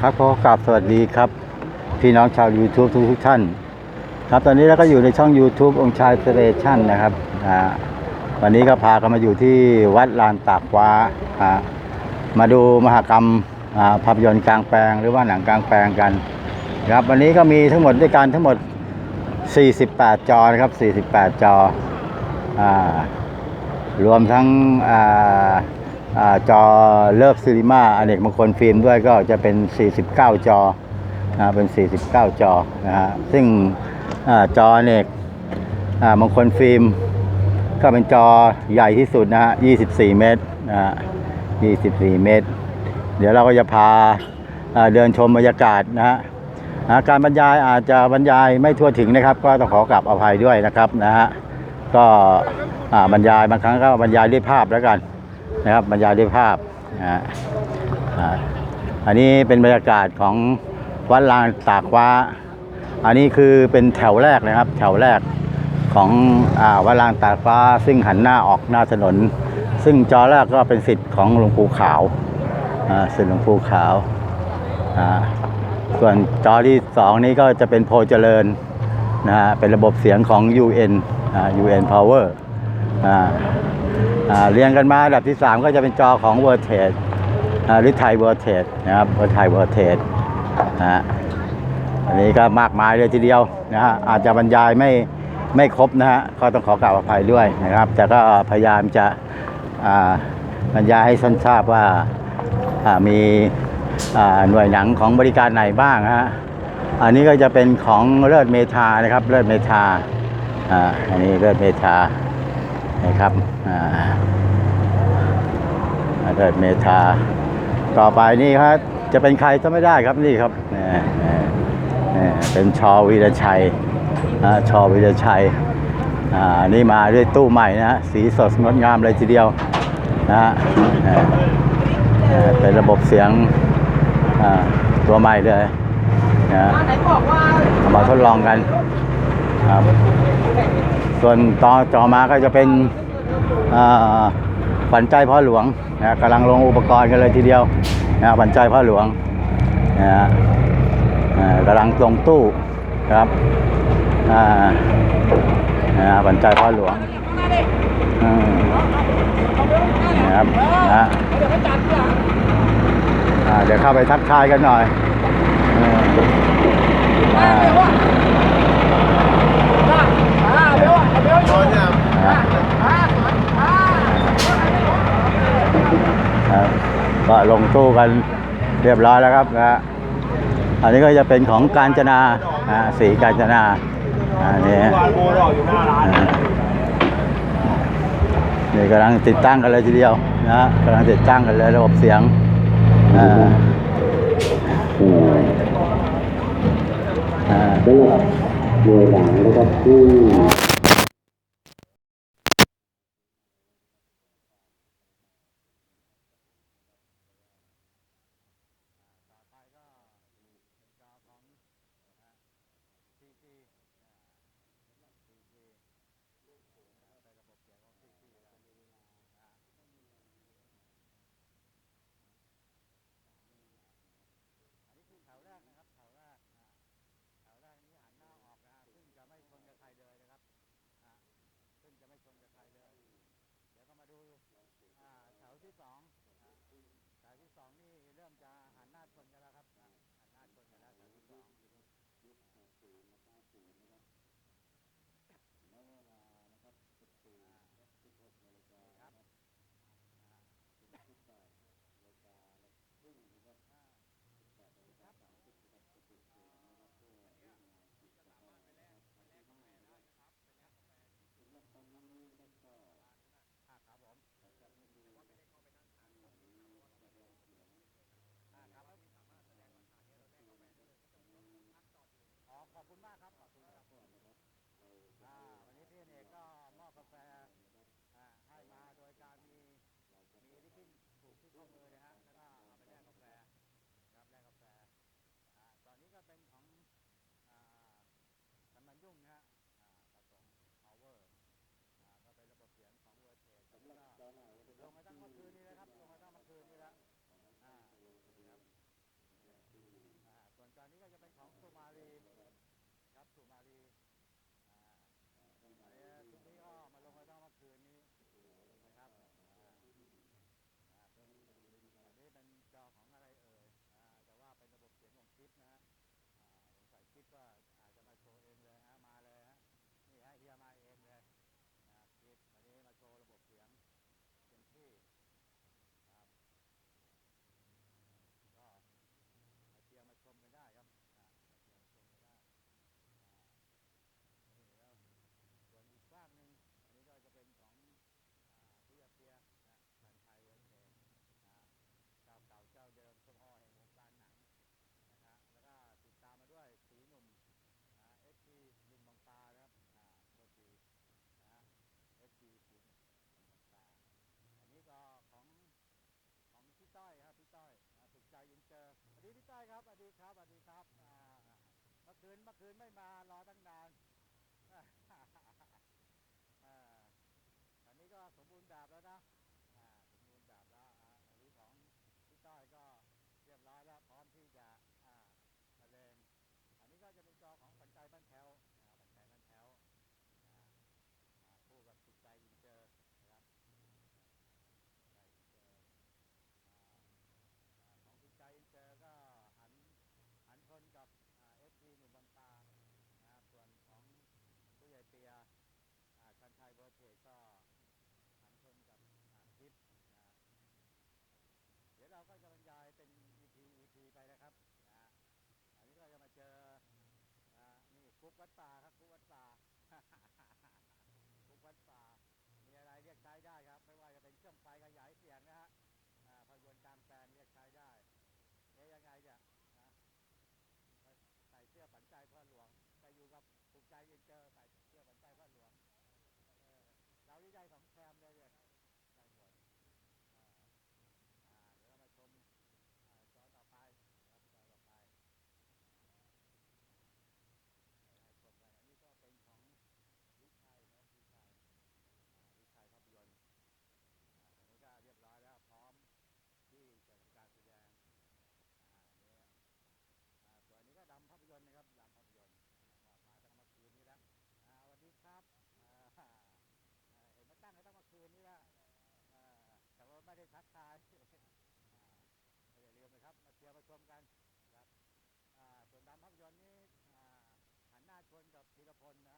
ครับขอกราบสวัสดีครับ พี่น้องชาว YouTube ทุกทุกท่าน ครับตอนนี้เราก็อยู่ในช่อง YouTube องค์ชายสเตชันนะครับอ่าวันนี้ก็พากันมาอยู่ที่วัดลานตากฟ้าอ่ามาดูมหกรรมอ่าภาพยนตร์กลางแปลงหรือว่าหนังกลางแปลงกันครับวันนี้ก็มีทั้งหมดด้วยกันทั้งหมด 48 จอนะครับ 48 จออ่ารวมทั้งอ่าอ่า จอเลิฟซีนีมาอเนกมงคลฟิล์มด้วยก็จะเป็น 49 จอนะเป็น 49 จอนะฮะซึ่งอจออเนกอ่ามงคลฟิล์ม ก็เป็นจอใหญ่ที่สุดนะฮะ 24 เมตรนะฮะ 24 เมตร เดี๋ยวเราก็จะพาเดินชมบรรยากาศนะฮะการบรรยายอาจจะบรรยายไม่ทั่วถึงนะครับ ก็ต้องขอกลับอภัยด้วยนะครับนะฮะก็บรรยายบางครั้งก็บรรยายด้วยภาพแล้วกัน นะครับบรรยายด้วยภาพนะฮะอ่าอันนี้เป็นบรรยากาศของวัดลานตากฟ้า อันนี้คือเป็นแถวแรกนะครับ แถวแรกของอวัดลานตากฟ้า ซึ่งหันหน้าออกหน้าถนน ซึ่งจอแรกก็เป็นสิทธิ์ของหลวงปู่ขาวอ่าสิทธิ์หลวงปู่ขาวอ่าส่วนจอที่สองนี้ก็จะเป็นโพเจริญนะฮะเป็นระบบเสียงของ UN อ่า UN Power อ่าอ่า เรียงกันมาอันดับที่ 3 ก็จะเป็นจอของ v e r t e g อ่าหรือไทย v e r t e g นะครับไทย v e r t e g นะฮะอันนี้ก็มากมายเลยทีเดียวนะฮะอาจจะบรรยายไม่ไม่ครบนะฮะก็ต้องขอกล่าวอภัยด้วยนะครับ แต่ก็พยายามจะอ่าบรรยายให้ท่านทราบว่าอ่ามีอ่าหน่วยหนังของบริการไหนบ้างฮะอันนี้ก็จะเป็นของเลิศเมทานะครับ เลิศเมทาอ่าอันนี้เลิศเมทา นะครับอ่าเลิศเมทาต่อไปนี่ครับจะเป็นใครก็ไม่ได้ครับนี่ครับนี่นี่เป็นชอวีรชัยชอวีรชัยอ่านี่มาด้วยตู้ใหม่นะสีสดงดงามเลยทีเดียวนะฮะเอ่เป็นระบบเสียงอ่าตัวใหม่เลยนะฮะมาทดลองกันครับ ส่วนต่อต่อมาก็จะเป็นอ่าขวัญใจพ่อหลวงนะกำลังลงอุปกรณ์กันเลยทีเดียวนะขวัญใจพ่อหลวงนะกำลังลงตู้ครับนะฮะขวัญใจพ่อหลวงนะครับนะเดี๋ยวเดี๋ยวเข้าไปทักทายกันหน่อย ครับก็ลงตู้กันเรียบร้อยแล้วครับนะฮะอันนี้ก็จะเป็นของการจนาอ่าสีการจนาอันนี้วานโบรออยู่หน้าร้านอ่านี่กำลังติดตั้งกันเลยทีเดียวนะฮะกำลังติดตั้งกันเลยระบบเสียงอ่าอ่าสำหรับหน่วยหลังนะครับ ที่สอง มมือนะฮะแล้วก็เอาไปแลกกาแฟครับแลกกาแฟตอนนี้ก็เป็นของอ่าสำนักยุ่งนะฮะอ่ระสงค์พาวอร์ก็เป็นระบบเสียงของเวอร์เทสแลงมาตั้งเมื่อคืนนี้นะครับลงมาตั้งเมื่อคืนนี้แล้วอ่ครับอส่วนตอนนี้ก็จะ ครับสวัสดีครับเมื่อคืนเมื่อคืนไม่มารอตั้งนานตอนนี้ก็สมบูรณ์แบบแล้วนะสมบูรณ์แบบแล้วอันนี้ของพี่ต้อยก็เรียบร้อยแล้วพร้อมที่จะบรรเลงอันนี้ก็จะเป็นจอของขวัญจ เปียชันชัยเวิร์เทก็ทำชนกับคลิปนะเดี๋ยวเราก็จะบรรยายเป็น EP EP ไปนะครับนะอันนี้เราจะมาเจอนี่คุกวัดป่าครับคุกวัดป่าคุกวัดป่ามีอะไรเรียกใช้ได้ครับ ไม่ว่าจะเป็นเครื่องไฟขยายเสียงนะฮะพยนต์กลางแปลงเรียกใช้ได้เอ๊ยยังไงเนี่ยะใส่เสื้อปันใจพ่อหลวงแต่อยู่กับภูมิใจยินเจอใส่ ใหญ่ๆสอง ทักทายอย่าลืมนะครับ มาเชียร์มาชมกันครับส่วนดามภาพยนตร์นี้หันหน้าชนกับธีรพลนะ